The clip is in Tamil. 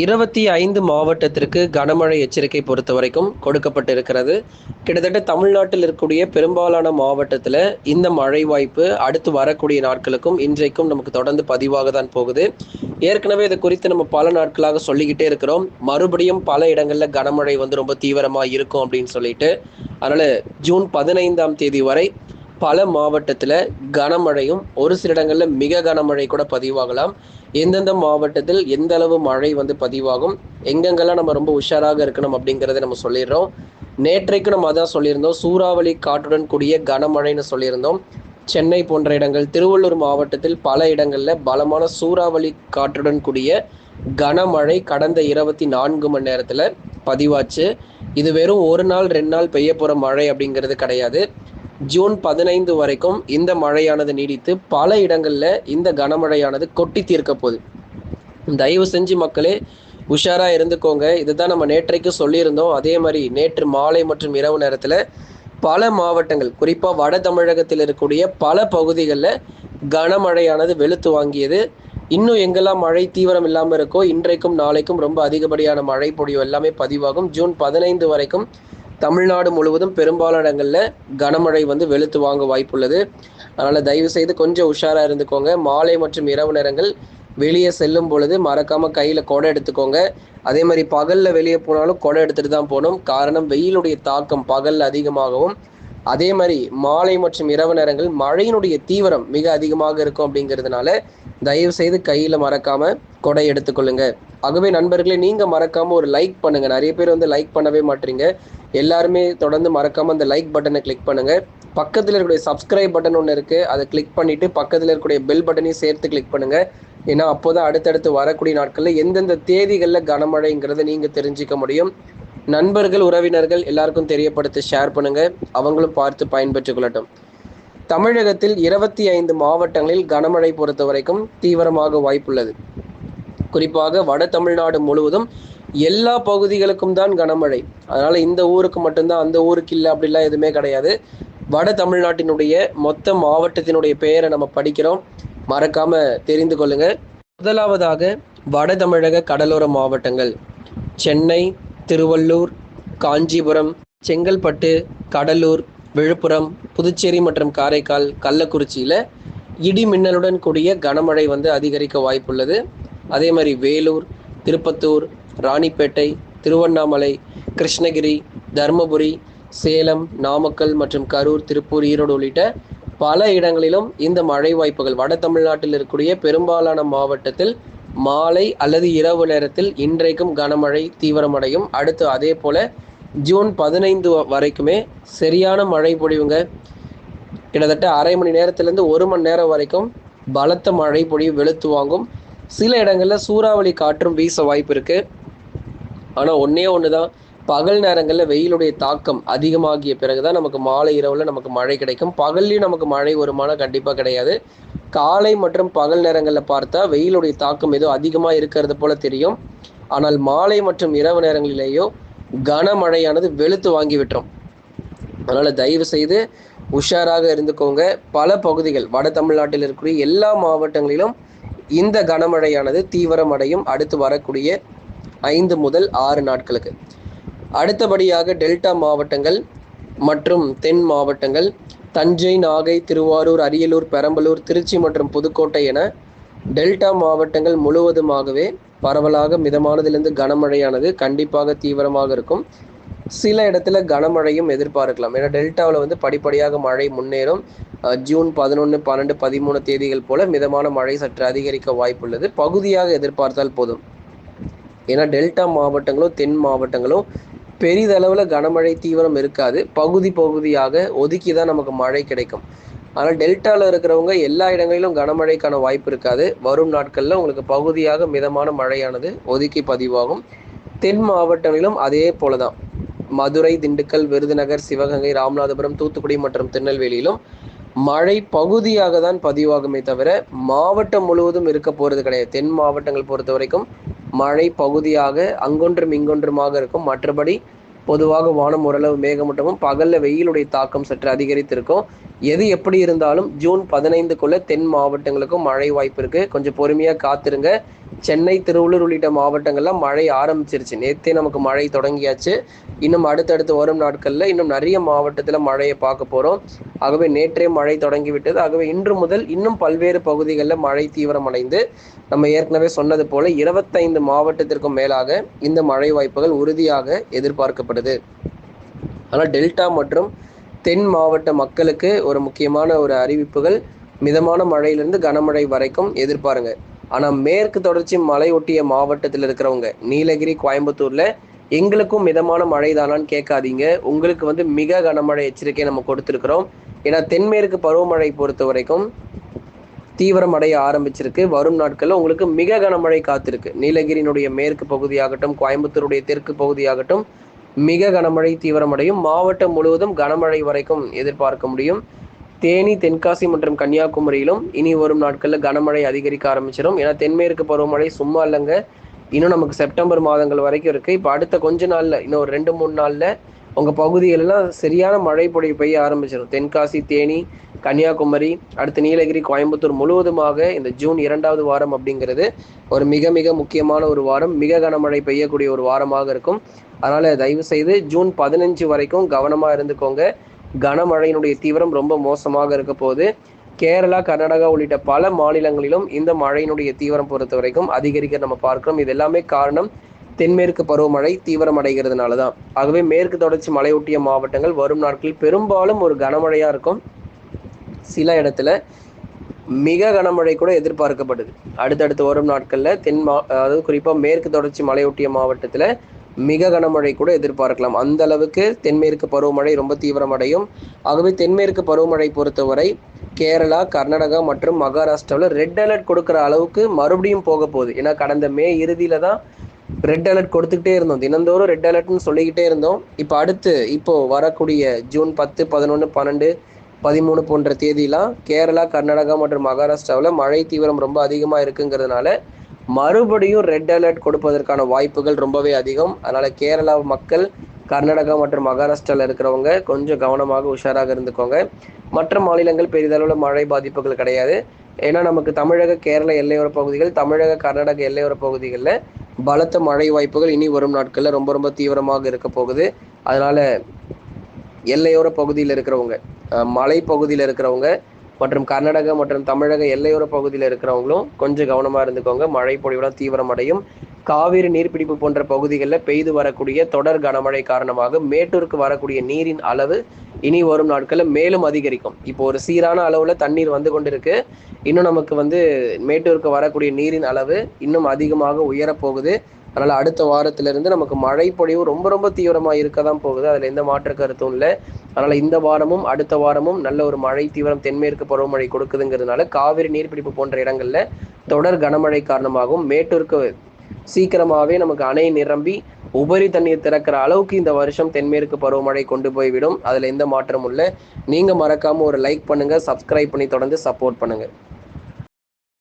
இருபத்தி ஐந்து மாவட்டத்திற்கு கனமழை எச்சரிக்கை பொறுத்த வரைக்கும் கொடுக்கப்பட்டிருக்கிறது. கிட்டத்தட்ட தமிழ்நாட்டில் இருக்கக்கூடிய பெரும்பாலான மாவட்டத்தில் இந்த மழை வாய்ப்பு அடுத்து வரக்கூடிய நாட்களுக்கும் இன்றைக்கும் நமக்கு தொடர்ந்து பதிவாக தான் போகுது. ஏற்கனவே இது குறித்து நம்ம பல நாட்களாக சொல்லிக்கிட்டே இருக்கிறோம். மறுபடியும் பல இடங்களில் கனமழை வந்து ரொம்ப தீவிரமாக இருக்கும் அப்படின்னு சொல்லிட்டு. அதனால் ஜூன் பதினைந்தாம் தேதி வரை பல மாவட்டத்தில் கனமழையும் ஒரு சில இடங்களில் மிக கனமழை கூட பதிவாகலாம். எந்தெந்த மாவட்டத்தில் எந்த அளவு மழை வந்து பதிவாகும் எங்கெங்கெல்லாம் நம்ம ரொம்ப உஷாராக இருக்கணும் அப்படிங்கிறத நம்ம சொல்லிடுறோம். நேற்றைக்கு நம்ம அதான் சொல்லியிருந்தோம் சூறாவளி காற்றுடன் கூடிய கனமழைன்னு சொல்லியிருந்தோம். சென்னை போன்ற இடங்கள் திருவள்ளூர் மாவட்டத்தில் பல இடங்களில் பலமான சூறாவளி காற்றுடன் கூடிய கனமழை கடந்த இருபத்தி நான்கு மணி நேரத்தில் பதிவாச்சு. இது வெறும் ஒரு நாள் ரெண்டு நாள் பெய்ய போகிற மழை அப்படிங்கிறது கிடையாது. ஜூன் பதினைந்து வரைக்கும் இந்த மழையானது நீடித்து பல இடங்களில் இந்த கனமழையானது கொட்டி தீர்க்க போகுது. தயவு செஞ்சு மக்களே உஷாராக இருந்துக்கோங்க. இதுதான் நம்ம நேற்றைக்கு சொல்லியிருந்தோம். அதே மாதிரி நேற்று மாலை மற்றும் இரவு நேரத்தில் பல மாவட்டங்கள் குறிப்பாக வட தமிழகத்தில் இருக்கக்கூடிய பல பகுதிகளில் கனமழையானது வெளுத்து வாங்கியது. இன்னும் எங்கெல்லாம் மழை தீவிரம் இல்லாமல் இருக்கோ இன்றைக்கும் நாளைக்கும் ரொம்ப அதிகப்படியான மழை பொழிவு எல்லாமே பதிவாகும். ஜூன் பதினைந்து வரைக்கும் தமிழ்நாடு முழுவதும் பெரும்பாலான இடங்களில் கனமழை வந்து வெளுத்து வாங்க வாய்ப்புள்ளது. அதனால் தயவு செய்து கொஞ்சம் உஷாராக இருந்துக்கோங்க. மாலை மற்றும் இரவு நேரங்கள் வெளியே செல்லும் பொழுது மறக்காமல் கையில் கொடை எடுத்துக்கோங்க. அதே மாதிரி பகலில் வெளியே போனாலும் கொடை எடுத்துகிட்டு தான் போகணும். காரணம் வெயிலுடைய தாக்கம் பகலில் அதிகமாகவும் அதே மாதிரி மாலை மற்றும் இரவு நேரங்கள் மழையினுடைய தீவிரம் மிக அதிகமாக இருக்கும் அப்படிங்கிறதுனால தயவு செய்து கையில் மறக்காமல் கொடை எடுத்துக்கொள்ளுங்க. ஆகவே நண்பர்களே நீங்கள் மறக்காமல் ஒரு லைக் பண்ணுங்கள் நிறைய பேர் வந்து லைக் பண்ணவே மாட்டீங்க. எல்லாருமே தொடர்ந்து மறக்காமல் அந்த லைக் பட்டனை கிளிக் பண்ணுங்கள் பக்கத்தில் இருக்கக்கூடிய சப்ஸ்கிரைப் பட்டன் ஒன்று இருக்குது அதை கிளிக் பண்ணிவிட்டு பக்கத்தில் இருக்கக்கூடிய பெல் பட்டனையும் சேர்த்து கிளிக் பண்ணுங்கள் ஏன்னா அப்போ தான் அடுத்தடுத்து வரக்கூடிய நாட்களில் எந்தெந்த தேதிகளில் கனமழைங்கிறத நீங்கள் தெரிஞ்சிக்க முடியும். நண்பர்கள் உறவினர்கள் எல்லாருக்கும் தெரியப்படுத்தி ஷேர் பண்ணுங்க. அவங்களும் பார்த்து பயன்பெற்றுக் கொள்ளட்டும். தமிழகத்தில் இருபத்தி ஐந்து மாவட்டங்களில் கனமழை பொறுத்த வரைக்கும் தீவிரமாக வாய்ப்புள்ளது. குறிப்பாக வட தமிழ்நாடு முழுவதும் எல்லா பகுதிகளுக்கும் தான் கனமழை. அதனால இந்த ஊருக்கு மட்டும்தான் அந்த ஊருக்கு இல்லை அப்படிலாம் எதுவுமே கிடையாது. வட தமிழ்நாட்டினுடைய மொத்த மாவட்டத்தினுடைய பெயரை நம்ம படிக்கிறோம். மறக்காம தெரிந்து கொள்ளுங்க. முதலாவதாக வட தமிழக கடலோர மாவட்டங்கள். சென்னை திருவள்ளூர் காஞ்சிபுரம் செங்கல்பட்டு கடலூர் விழுப்புரம் புதுச்சேரி மற்றும் காரைக்கால் கள்ளக்குறிச்சியில் இடி மின்னலுடன் கூடிய கனமழை வந்து அதிகரிக்க வாய்ப்புள்ளது. அதே மாதிரி வேலூர் திருப்பத்தூர் ராணிப்பேட்டை திருவண்ணாமலை கிருஷ்ணகிரி தருமபுரி சேலம் நாமக்கல் மற்றும் கரூர் திருப்பூர் ஈரோடு உள்ளிட்ட பல இடங்களிலும் இந்த மழை வாய்ப்புகள். வட தமிழ்நாட்டில் இருக்கக்கூடிய பெரும்பாலான மாவட்டத்தில் மாலை அல்லது இரவு நேரத்தில் இன்றைக்கும் கனமழை தீவிரமடையும். அடுத்து அதே போல ஜூன் பதினைந்து வரைக்குமே சரியான மழை பொழிவுங்க. கிட்டத்தட்ட அரை மணி நேரத்திலேருந்து ஒரு மணி நேரம் வரைக்கும் பலத்த மழை பொழிவு வெளுத்து வாங்கும். சில இடங்களில் சூறாவளி காற்றும் வீச வாய்ப்பு இருக்குது ஆனால் ஒன்றே ஒன்று தான் பகல் நேரங்களில் வெயிலுடைய தாக்கம் அதிகமாகிய பிறகு தான் நமக்கு மாலை இரவில் நமக்கு மழை கிடைக்கும். பகல்லையும் நமக்கு மழை வருமானம் கண்டிப்பாக கிடையாது. காலை மற்றும் பகல் நேரங்களில் பார்த்தா வெயிலுடைய தாக்கம் ஏதோ அதிகமாக இருக்கிறது போல தெரியும். ஆனால் மாலை மற்றும் இரவு நேரங்களிலேயோ கனமழையானது வெளுத்து வாங்கி விட்டுரும். அதனால் தயவு செய்து உஷாராக இருந்துக்கோங்க. பல பகுதிகள் வட தமிழ்நாட்டில் இருக்கக்கூடிய எல்லா மாவட்டங்களிலும் இந்த கனமழையானது தீவிரமடையும். அடுத்து வரக்கூடிய ஐந்து முதல் ஆறு நாட்களுக்கு. அடுத்தபடியாக டெல்டா மாவட்டங்கள் மற்றும் தென் மாவட்டங்கள் தஞ்சை நாகை திருவாரூர் அரியலூர் பெரம்பலூர் திருச்சி மற்றும் புதுக்கோட்டை என டெல்டா மாவட்டங்கள் முழுவதுமாகவே பரவலாக மிதமானதிலிருந்து கனமழையானது கண்டிப்பாக தீவிரமாக இருக்கும். சில இடத்துல கனமழையும் எதிர்பார்க்கலாம். ஏன்னா டெல்டாவில் வந்து படிப்படியாக மழை முன்னேறும். ஜூன் பதினொன்று பன்னெண்டு பதிமூணு தேதிகள் போல மிதமான மழை சற்று அதிகரிக்க வாய்ப்புள்ளது. பகுதியாக எதிர்பார்த்தால் போதும். ஏன்னா டெல்டா மாவட்டங்களும் தென் மாவட்டங்களும் பெரிதளவில் கனமழை தீவிரம் இருக்காது. பகுதி பகுதியாக ஒதுக்கி தான் நமக்கு மழை கிடைக்கும். ஆனால் டெல்டாவில் இருக்கிறவங்க எல்லா இடங்களிலும் கனமழைக்கான வாய்ப்பு இருக்காது. வரும் நாட்களில் உங்களுக்கு பகுதியாக மிதமான மழையானது ஒதுக்கி பதிவாகும். தென் மாவட்டங்களிலும் அதே போல தான் மதுரை திண்டுக்கல் விருதுநகர் சிவகங்கை ராமநாதபுரம் தூத்துக்குடி மற்றும் திருநெல்வேலியிலும் மழை பகுதியாக தான் பதிவாகுமே தவிர மாவட்டம் முழுவதும் இருக்க போகிறது கிடையாது. தென் மாவட்டங்கள் பொறுத்த வரைக்கும் மழை பகுதியாக அங்கொன்றும் இங்கொன்றுமாக இருக்கும். மற்றபடி பொதுவாக வானம் ஓரளவு மேகமூட்டமும் பகல்ல வெயிலுடைய தாக்கம் சற்று அதிகரித்திருக்கும். எது எப்படி இருந்தாலும் ஜூன் பதினைந்துக்குள்ள தென் மாவட்டங்களுக்கும் மழை வாய்ப்பு இருக்கு. கொஞ்சம் பொறுமையா காத்திருங்க. சென்னை திருவள்ளூர் உள்ளிட்ட மாவட்டங்கள்லாம் மழை ஆரம்பிச்சிருச்சு. நேற்றே நமக்கு மழை தொடங்கியாச்சு. இன்னும் அடுத்தடுத்து வரும் நாட்களில் இன்னும் நிறைய மாவட்டத்தில் மழையை பார்க்க போகிறோம் ஆகவே நேற்றே மழை தொடங்கிவிட்டது. ஆகவே இன்று முதல் இன்னும் பல்வேறு பகுதிகளில் மழை தீவிரமடைந்து நம்ம ஏற்கனவே சொன்னது போல இருபத்தைந்து மாவட்டத்திற்கும் மேலாக இந்த மழை வாய்ப்புகள் உறுதியாக எதிர்பார்க்கப்படுது. ஆனால் டெல்டா மற்றும் தென் மாவட்ட மக்களுக்கு ஒரு முக்கியமான ஒரு அறிவிப்புகள் மிதமான மழையிலிருந்து கனமழை வரைக்கும் எதிர்பாருங்க. ஆனால் மேற்கு தொடர்ச்சி மலையொட்டிய மாவட்டத்தில் இருக்கிறவங்க நீலகிரி கோயம்புத்தூர்ல எங்களுக்கும் மிதமான மழை தானான்னு கேட்காதீங்க. உங்களுக்கு வந்து மிக கனமழை எச்சரிக்கை நம்ம கொடுத்துருக்குறோம். ஏன்னா தென்மேற்கு பருவமழை பொறுத்த வரைக்கும் தீவிரம் அடைய ஆரம்பிச்சிருக்கு. வரும் நாட்களில் உங்களுக்கு மிக கனமழை காத்திருக்கு. நீலகிரியினுடைய மேற்கு பகுதியாகட்டும் கோயம்புத்தூருடைய தெற்கு பகுதியாகட்டும் மிக கனமழை தீவிரமடையும். மாவட்டம் முழுவதும் கனமழை வரைக்கும் எதிர்பார்க்க முடியும். தேனி தென்காசி மற்றும் கன்னியாகுமரியிலும் இனி வரும் நாட்களில் கனமழை அதிகரிக்க ஆரம்பிச்சிடும். ஏன்னா தென்மேற்கு பருவமழை சும்மா இல்லைங்க. இன்னும் நமக்கு செப்டம்பர் மாதங்கள் வரைக்கும் இருக்குது இப்போ அடுத்த கொஞ்ச நாளில் இன்னும் ஒரு ரெண்டு மூணு நாளில் உங்கள் பகுதிகளெல்லாம் சரியான மழை பொழிவு பெய்ய ஆரம்பிச்சிடும் தென்காசி தேனி கன்னியாகுமரி அடுத்து நீலகிரி கோயம்புத்தூர் முழுவதுமாக இந்த ஜூன் இரண்டாவது வாரம் அப்படிங்கிறது ஒரு மிக மிக முக்கியமான ஒரு வாரம். மிக கனமழை பெய்யக்கூடிய ஒரு வாரமாக இருக்கும். அதனால் தயவு செய்து ஜூன் பதினஞ்சு வரைக்கும் கவனமாக இருந்துக்கோங்க. கனமழையினுடைய தீவிரம் ரொம்ப மோசமாக இருக்க போது கேரளா கர்நாடகா உள்ளிட்ட பல மாநிலங்களிலும் இந்த மழையினுடைய தீவிரம் பொறுத்த வரைக்கும் அதிகரிக்க நம்ம பார்க்கிறோம். இது எல்லாமே காரணம் தென்மேற்கு பருவமழை தீவிரம் அடைகிறதுனால தான் ஆகவே மேற்கு தொடர்ச்சி மலையொட்டிய மாவட்டங்கள் வரும் நாட்களில் பெரும்பாலும் ஒரு கனமழையாக இருக்கும். சில இடத்துல மிக கனமழை கூட எதிர்பார்க்கப்படுது அடுத்தடுத்து வரும் நாட்களில் தென் மா அதாவது குறிப்பாக மேற்கு தொடர்ச்சி மலையொட்டிய மாவட்டத்தில் மிக கனமழை கூட எதிர்பார்க்கலாம். அந்த அளவுக்கு தென்மேற்கு பருவமழை ரொம்ப தீவிரமடையும். ஆகவே தென்மேற்கு பருவமழை பொறுத்தவரை கேரளா கர்நாடகா மற்றும் மகாராஷ்டிராவில் ரெட் அலர்ட் கொடுக்குற அளவுக்கு மறுபடியும் போக போகுது. ஏன்னா கடந்த மே இறுதியில தான் ரெட் அலர்ட் கொடுத்துக்கிட்டே இருந்தோம். தினந்தோறும் ரெட் அலர்ட்னு சொல்லிக்கிட்டே இருந்தோம். இப்போ அடுத்து இப்போ வரக்கூடிய ஜூன் பத்து பதினொன்று பன்னெண்டு பதிமூணு போன்ற தேதியெலாம் கேரளா கர்நாடகா மற்றும் மகாராஷ்டிராவில் மழை தீவிரம் ரொம்ப அதிகமாக இருக்குங்கிறதுனால மறுபடியும் ரெட் அலர்ட் கொடுப்பதற்கான வாய்ப்புகள் ரொம்பவே அதிகம். அதனால் கேரளா மக்கள் கர்நாடகா மற்றும் மகாராஷ்டிராவில் இருக்கிறவங்க கொஞ்சம் கவனமாக உஷாராக இருந்துக்கோங்க. மற்ற மாநிலங்கள் பெரிதளவில் மழை பாதிப்புகள் கிடையாது. ஏன்னா நமக்கு தமிழக கேரள எல்லையோர பகுதிகள் தமிழக கர்நாடக எல்லையோர பகுதிகளில் பலத்த மழை வாய்ப்புகள் இனி வரும் நாட்களில் ரொம்ப ரொம்ப தீவிரமாக இருக்க போகுது. அதனால் எல்லையோர பகுதியில் இருக்கிறவங்க மலை பகுதியில் இருக்கிறவங்க மற்றும் கர்நாடக மற்றும் தமிழக எல்லையோர பகுதியில் இருக்கிறவங்களும் கொஞ்சம் கவனமாக இருந்துக்கோங்க. மழை பொழிவுலாம் தீவிரமடையும். காவிரி நீர்பிடிப்பு போன்ற பகுதிகளில் பெய்து வரக்கூடிய தொடர் கனமழை காரணமாக மேட்டூருக்கு வரக்கூடிய நீரின் அளவு இனி வரும் நாட்களில் மேலும் அதிகரிக்கும். இப்போ ஒரு சீரான அளவில் தண்ணீர் வந்து கொண்டிருக்கு. இன்னும் நமக்கு வந்து மேட்டூருக்கு வரக்கூடிய நீரின் அளவு இன்னும் அதிகமாக உயரப்போகுது அதனால் அடுத்த வாரத்திலிருந்து நமக்கு மழை பொழிவு ரொம்ப ரொம்ப தீவிரமாக இருக்க தான் போகுது. அதில் எந்த மாற்று கருத்தும் இல்லை. அதனால் இந்த வாரமும் அடுத்த வாரமும் நல்ல ஒரு மழை தீவிரம் தென்மேற்கு பருவமழை கொடுக்குதுங்கிறதுனால காவிரி நீர்பிடிப்பு போன்ற இடங்களில் தொடர் கனமழை காரணமாகவும் மேட்டூருக்கு சீக்கிரமாகவே நமக்கு அணை நிரம்பி உபரி தண்ணீர் திறக்கிற அளவுக்கு இந்த வருஷம் தென்மேற்கு பருவமழை கொண்டு போய்விடும். அதில் எந்த மாற்றமும் இல்லை. நீங்கள் மறக்காமல் ஒரு லைக் பண்ணுங்கள் சப்ஸ்கிரைப் பண்ணி தொடர்ந்து சப்போர்ட் பண்ணுங்கள்